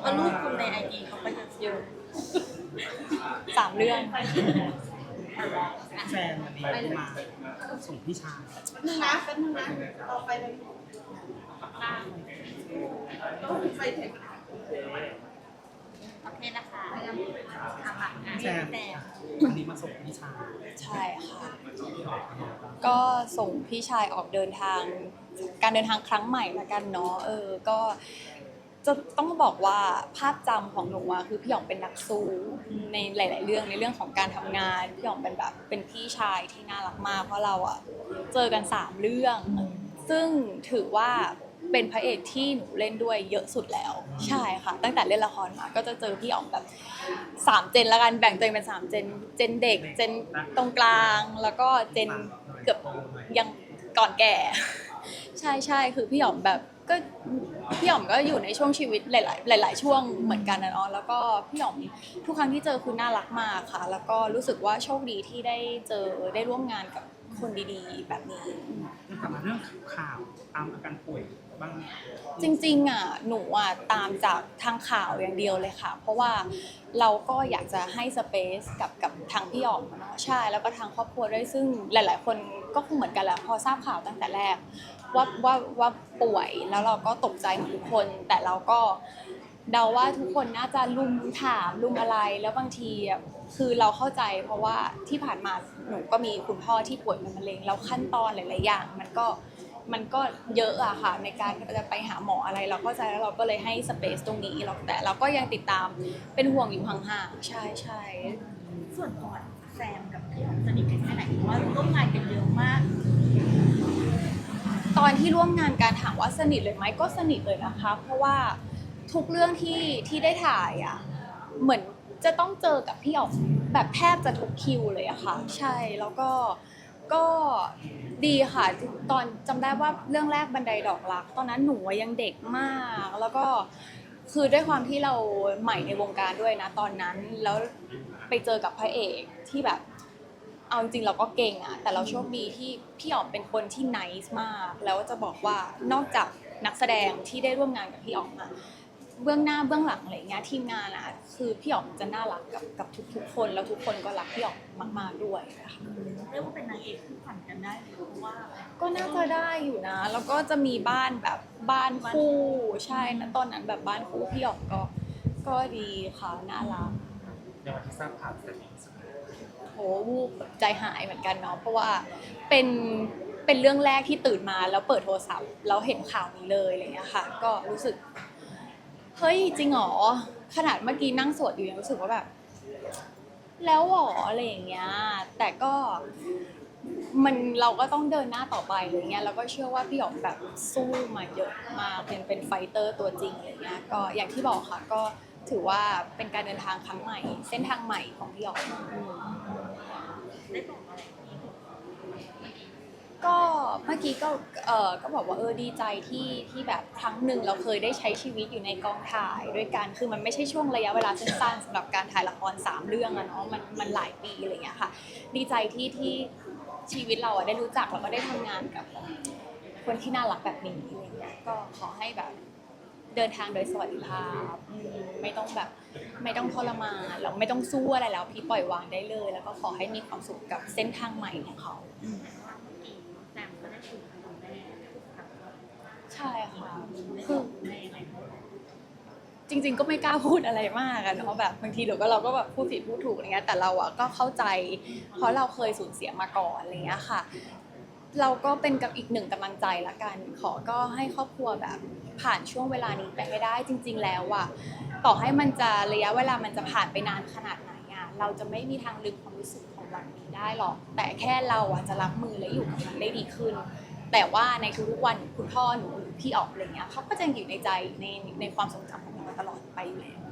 เพราะรูปคุณในไอจีเขาก็จะเยอะสามเรื่องแฟนวันนี้มาส่งพี่ชายนึงนะแป๊บนึงนะต่อไปเลยต้องไฟเทค โอเคนะคะทำอะแฟนแต่วันนี้มาส่งพี่ชายใช่ค่ะ ก็ส่งพี่ชายออกเดินทาง การเดินทางครั้งใหม่ละกันเนาะเออก็จะต้องบอกว่าภาพจำของหนูอะคือพี่หยองเป็นนักสู้ในหลาย ๆ เรื่องในเรื่องของการทำงานพี่หยองเป็นแบบเป็นพี่ชายที่น่ารักมากเพราะเราอะเจอกันสามเรื่อง ซึ่งถือว่า เป็นพระเอกที่หนูเล่นด้วยเยอะสุดแล้ว ใช่ค่ะ ตั้งแต่เล่นละครมาก็จะเจอพี่อ๋อมแบบสามเจนละกันแบ่งตัวเองเป็นสามเจน เจนเด็ก เจนตรงกลาง แล้วก็เจนเกือบยังก่อนแก่ ใช่ใช่คือพี่อ๋อมแบบก็พี่อ๋อมก็อยู่ในช่วงชีวิตหลาย ๆ หลาย ๆ ช่วงเหมือนกันนะเนาะแล้วก็พี่อ๋อมทุกครั้งที่เจอคือน่ารักมากค่ะ แล้วก็รู้สึกว่าโชคดีที่ได้เจอได้ร่วมงานกับคนดี ๆ แบบนี้กลับมาเรื่องข่าวตามอาการป่วย บ้าง จริงๆอะหนูอะตามจากทางข่าวอย่างเดียวเลยค่ะ เพราะว่าเราก็อยากจะให้สเปซกับกับทางพี่ออมเนาะใช่แล้วก็ทางครอบครัวด้วยซึ่งหลาย ๆ คนก็คงเหมือนกันแหละพอทราบข่าวตั้งแต่แรก ว่าว่าว่าป่วยแล้วเราก็ตกใจเหมือนทุกคน แต่เราก็เดาว่าทุกคนน่าจะลุมถามลุมอะไรแล้วบางทีอะคือเราเข้าใจเพราะว่าที่ผ่านมาหนูก็มีคุณพ่อที่ป่วยเป็นมะเร็งแล้วขั้นตอนหลาย ๆ อย่าง มันก็ มันก็เยอะอะค่ะ ในการจะไปหาหมออะไรเราเข้าใจแล้วเราก็เลยให้สเปซตรงนี้เราแต่เราก็ยังติดตามเป็นห่วงอยู่ห่างๆใช่ใช่ส่วนก่อนแซมกับพี่อ๋อมสนิทกันแค่ไหนเพราะว่าร่วมงานกันเยอะมาก ตอนที่ร่วมงานการถามว่าสนิทเลยไหมก็สนิทเลยนะคะ เพราะว่าทุกเรื่องที่ที่ได้ถ่ายอะเหมือนจะต้องเจอกับพี่อ๋อมแบบแทบจะทุกคิวเลยอะค่ะ ใช่แล้วก็ ก็ดีค่ะตอนจำได้ว่าเรื่องแรกบันไดดอกรัก ตอนนั้นหนูอะยังเด็กมาก แล้วก็คือด้วยความที่เราใหม่ในวงการด้วยนะตอนนั้นแล้วไปเจอกับพระเอกที่แบบ เอาจริงๆเราก็เก่งอะแต่เราโชคดีที่พี่อ๋อมเป็นคนที่ nice มาก แล้วจะบอกว่านอกจากนักแสดงที่ได้ร่วมงานกับพี่อ๋อมอะ เบื้องหน้าเบื้องหลังอะไรเงี้ยทีมงานอะคือพี่อ๋อมจะน่ารักกับกับทุกๆ คนแล้วทุกคนก็รักพี่อ๋อมมากๆด้วยนะคะเรียกว่าเป็นนางเอกคู่ขวัญกันได้เลยเพราะว่า ก็น่าจะได้อยู่นะ แล้วก็จะมีบ้านแบบบ้านคู่ใช่นะตอนนั้นแบบบ้านคู่พี่อ๋อมก็ก็ดีค่ะน่ารักในวันที่ทราบข่าวแต่นี้สุดโหวูบใจหายเหมือนกันเนาะเพราะว่าเป็นเป็นเรื่องแรกที่ตื่นมาแล้วเปิดโทรศัพท์แล้วเห็นข่าวนี้เลยอะไรเงี้ยค่ะ ก็รู้สึก เฮ้ยจริงเหรอขนาดเมื่อกี้นั่งสวดอยู่ยังรู้สึกว่าแบบ แล้วเหรออะไรอย่างเงี้ย แต่ก็มันเราก็ต้องเดินหน้าต่อไปอะไรเงี้ยแล้วก็เชื่อว่าพี่หยองแบบสู้มาเยอะมากเป็นเป็นไฟเตอร์ตัวจริงอะไรเงี้ยก็อย่างที่บอกค่ะก็ถือว่าเป็นการเดินทางครั้งใหม่ เส้นทางใหม่ของพี่หยองอืม ได้บอกอะไร เมื่อกี้ก็เออก็บอกว่าเออดีใจที่ที่แบบครั้งหนึ่งเราเคยได้ใช้ชีวิตอยู่ในกองถ่ายด้วยกันคือมันไม่ใช่ช่วงระยะเวลาสั้นๆสำหรับการถ่ายละครสามเรื่องอะเนาะมันมันหลายปีอะไรอย่างเงี้ยค่ะ ดีใจที่ที่ชีวิตเราอะได้รู้จักแล้วก็ได้ทำงานกับ คนที่น่ารักแบบนี้อะไรเงี้ยก็ขอให้แบบเดินทางโดยสวัสดิภาพอืมไม่ต้องแบบไม่ต้องทรมานเราไม่ต้องสู้อะไรแล้ว พี่ปล่อยวางได้เลย แล้วก็ขอให้มีความสุขกับเส้นทางใหม่ของเขา ใช่ค่ะคือจริง ๆ ก็ไม่กล้าพูดอะไรมากอะเนาะแบบบางทีเดี๋ยวก็เราก็แบบพูดผิดพูดถูกอะไรเงี้ยแต่เราอะก็เข้าใจ เพราะเราเคยสูญเสียมาก่อนอะไรเงี้ยค่ะ เราก็เป็นกับอีกหนึ่งกำลังใจละกัน ขอก็ให้ครอบครัวแบบผ่านช่วงเวลานี้ไปให้ได้ จริง ๆ แล้วอะต่อให้มันจะระยะเวลามันจะผ่านไปนานขนาดไหนอะเราจะไม่มีทางลืมความรู้สึก หลังนี้ได้หรอก แต่แค่เราอะจะรับมือและอยู่กับมันได้ดีขึ้น แต่ว่าในทุกๆวันคุณพ่อหนูหรือพี่ออกอะไรเงี้ยเขาก็จะยังอยู่ในใจในในความทรงจำของเราตลอดไปอยู่แล้ว